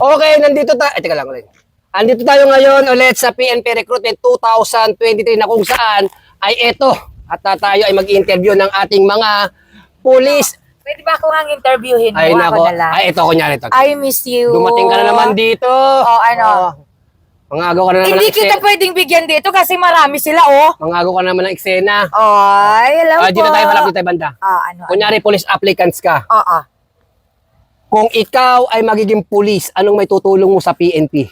Okay, nandito tayo. Eh, teka lang ulit. Andito tayo ngayon ulit sa PNP Recruitment 2023 na kung saan ay eto. At ah, tayo ay mag-interview ng ating mga pulis. Pwede ba akong ang interviewin mo? Ay, ako nako. na lang. Ay, ito, kunyari ito. I miss you. Dumating ka na naman dito. Oh, ano? Oh. Mangagaw ka na naman Hindi ng kita pwedeng bigyan dito kasi marami sila, oh. Mangagaw ka na naman ng eksena. Ay, hello Ah, po. dito tayo, harap dito tayo banda. Ah, ano? Kunyari, police applicants ka. Ah, ah. Kung ikaw ay magiging pulis, anong may tutulong mo sa PNP?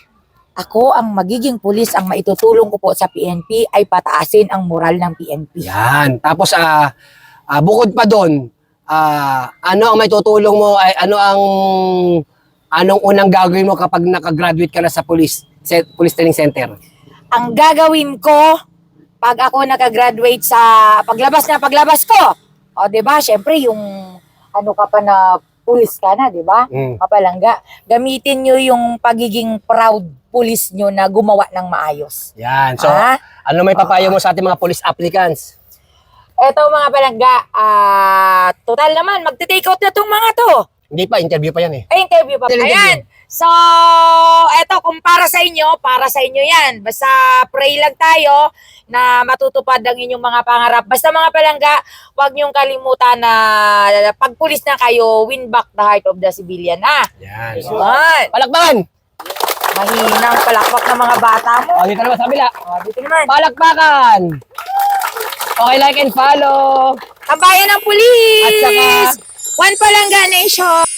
Ako, ang magiging pulis, ang maitutulong ko po sa PNP ay pataasin ang moral ng PNP. Yan. Tapos, ah ah, bukod pa doon, ah, ano ang may tutulong mo, ay ano ang, anong unang gagawin mo kapag nakagraduate ka na sa police, se- police training center? Ang gagawin ko, pag ako nakagraduate sa paglabas na paglabas ko, o, di ba, syempre, yung ano ka pa na pulis ka na, di ba? Mm. Mapalangga. Gamitin nyo yung pagiging proud pulis nyo na gumawa ng maayos. Yan. So, Ah? ano may papayo mo sa ating mga police applicants? Eto mga palangga, ah, total naman, magte-take out na tong mga to. Hindi pa, interview pa yan eh. Ay, interview pa. Interview. Ayan. So, eto, kung para sa inyo, para sa inyo yan. Basta pray lang tayo na matutupad ang inyong mga pangarap. Basta mga palangga, huwag niyong kalimutan na pag pulis na kayo, win back the heart of the civilian. Ah, Yan. So, Ayan. palakpakan! Mahinang palakpak ng mga bata mo. O, dito naman sa kabila. Oh, dito naman. Palakpakan! Okay, like and follow. Kabayan ng pulis! At saka- One Palangga Nation!